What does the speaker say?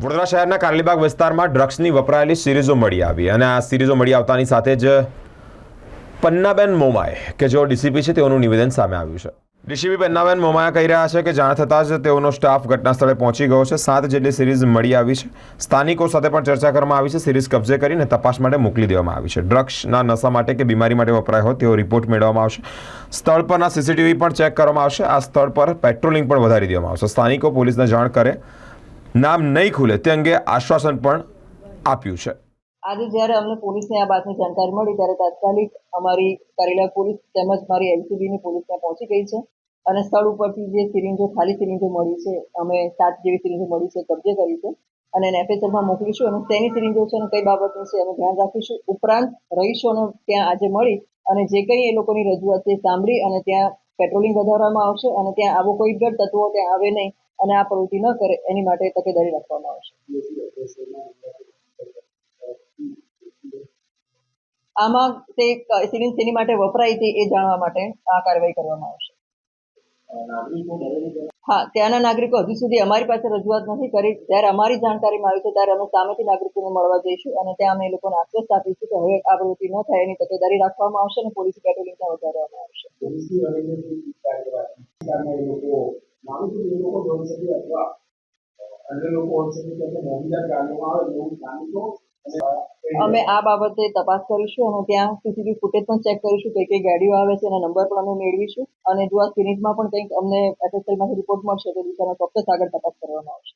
વડોદરા શહેરના કારલીબાગ વિસ્તારમાં ડ્રગ્સની વપરાયેલી સિરીઝો મળી આવી અને આ સિરીઝો મળી આવતાની સાથે જ પન્નાબેન મોમાએ, કે જેઓ ડીસીપી છે, તેઓનું નિવેદન સામે આવ્યું છે. ડીસીપી પન્નાબેન મોમાયા કહી રહ્યા છે કે જાણ થતાં જ તેઓનો સ્ટાફ ઘટના સ્થળે પહોંચી ગયો છે. સાત જેટલી સિરીઝ મળી આવી છે. સ્થાનિકો સાથે પણ ચર્ચા કરવામાં આવી છે. સિરીઝ કબજે કરીને તપાસ માટે મોકલી દેવામાં આવી છે. ડ્રગ્સના નશા માટે કે બીમારી માટે વપરાય હોય તેવો રિપોર્ટ મેળવવામાં આવશે. સ્થળ પરના સીસીટીવી પણ ચેક કરવામાં આવશે. આ સ્થળ પર પેટ્રોલિંગ પણ વધારી દેવામાં આવશે. સ્થાનિકો પોલીસને જાણ કરે નામ નહીં ખુલે તે અંગે આશ્વાસન પણ આપ્યું છે. આજે જ્યારે અમને પોલીસને આ વાતની જાણકારી મળી, ત્યારે તાત્કાલિક અમારી કરેલા પોલીસ તેમજ મારી એલસીબીની પોલીસ ત્યાં પહોંચી ગઈ છે અને સ્થળ ઉપરથી જે સિરિંજો, ખાલી સિરિંજો મળી છે, અમે સાત જેવી સિરિંજો મળી છે, કબજે કરી છે અને એને એફએસએલમાં મોકલીશું અને તેની સિરિંજો છે અને કઈ બાબતની છે અમે ધ્યાન રાખીશું. ઉપરાંત રહીશોને ત્યાં આજે મળી અને જે કંઈ એ લોકોની રજૂઆત છે સાંભળી અને ત્યાં પેટ્રોલિંગ વધારવામાં આવશે અને ત્યાં આવો કોઈ ગઢ તત્વો ત્યાં આવે નહીં. અને આ પ્રવૃત્તિ ન કરે, એની માટે તકેદારી રાખવામાં આવશે આમાં તે ક- સિરિંજ માટે વપરાય તે એ જાણવા માટે આ કાર્યવાહી કરવામાં આવશે. હા, ત્યાંના નાગરિકો હજુ સુધી અમારી પાસે રજૂઆત નથી કરી. જ્યારે અમારી જાણકારીમાં આવી છે, ત્યારે અમે સામેથી નાગરિકોને મળવા જઈશું અને ત્યાં અમે એ લોકોને આશ્વસ્ત આપીશું કે હવે આ પ્રવૃત્તિ ન થાય, એની તકેદારી રાખવામાં આવશે અને પોલીસ પેટ્રોલિંગ પણ વધારવામાં આવશે. અમે આ બાબતે તપાસ કરીશું અને ત્યાં સીસીટીવી ફૂટેજ પણ ચેક કરીશું કઈ કઈ ગાડીઓ આવે છે એના નંબર પણ અમે મેળવીશું. અને જો આ સિરીઝમાં પણ કંઈક અમને એફએસએલમાંથી રિપોર્ટ મળશે, તો દિશામાં ચોક્કસ આગળ તપાસ કરવામાં આવશે.